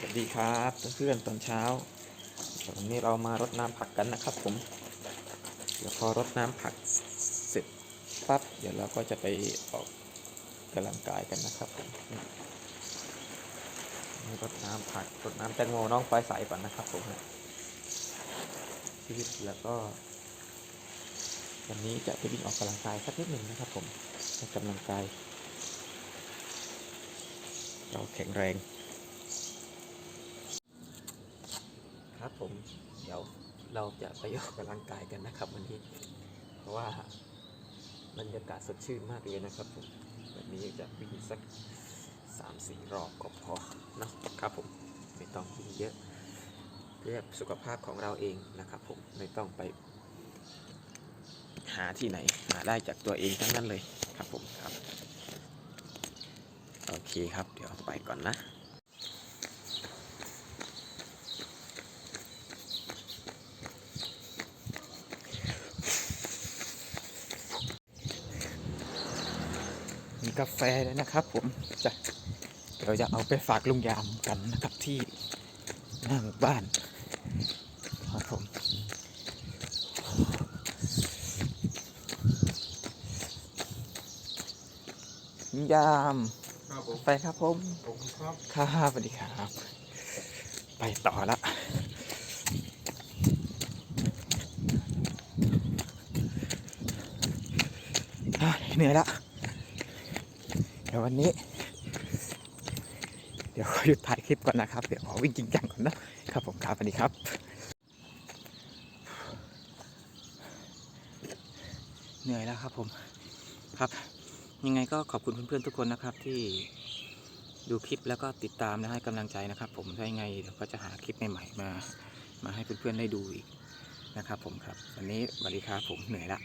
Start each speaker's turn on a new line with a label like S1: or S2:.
S1: สวัสดีครับเพื่อนๆตอนเช้าวันนี้เรามารดน้ำผักกันนะครับผม เดี๋ยวพอรดน้ำผักเสร็จปั๊บเดี๋ยวเราก็จะไปออกกำลังกายกันนะครับผมนี่รดน้ำผักรดน้ำแตงโมน้องไฟใสก่อนนะครับผมชีวิตแล้วก็วันนี้จะไปวิ่งออกกำลังกายสักนิดหนึ่งนะครับผมให้กำลังกายเราแข็งแรง ครับผมเดี๋ยวเราจะไปออกกำลังกายกันนะครับ วันนี้เพราะว่าบรรยากาศสดชื่นมากเลยนะครับผมวันนี้จะวิ่งสักสามสี่รอบก็พอนะครับผมไม่ต้องวิ่งเยอะเพื่อสุขภาพของเราเองนะครับ ผมไม่ต้องไป หาที่ไหนหาได้จากตัวเองทั้งนั้นเลยครับผมครับ โอเคครับเดี๋ยวไปก่อนนะ กาแฟเลยนะครับ ผมจะเดี๋ยวจะเอาไปฝากลุงยามกันนะครับที่หน้าหมู่บ้านครับผมลุงยาม
S2: ครับผม
S1: ไปครับผม
S2: ผมครับ
S1: ครับสวัสดีครับ ไปต่อละอะเหนื่อยละ เดี๋ยววันนี้ เดี๋ยวขอหยุดถ่ายคลิปก่อนนะครับ เดี๋ยวขอวิ่งจริงจังก่อนนะครับผมครับวัสดีครับ เหนื่อยแล้วครับผมครับยังไงก็ขอบคุณเพื่อนๆทุกคนนะครับที่ดูคลิปแล้วก็ติดตามและให้กำลังใจนะครับ ผมถ้ายังไงเดี๋ยวก็จะหาคลิปใหม่ๆมา มาให้เพื่อนๆได้ดูอีกนะครับผมครับ วันนี้สวัสดีครับผมเหนื่อยละ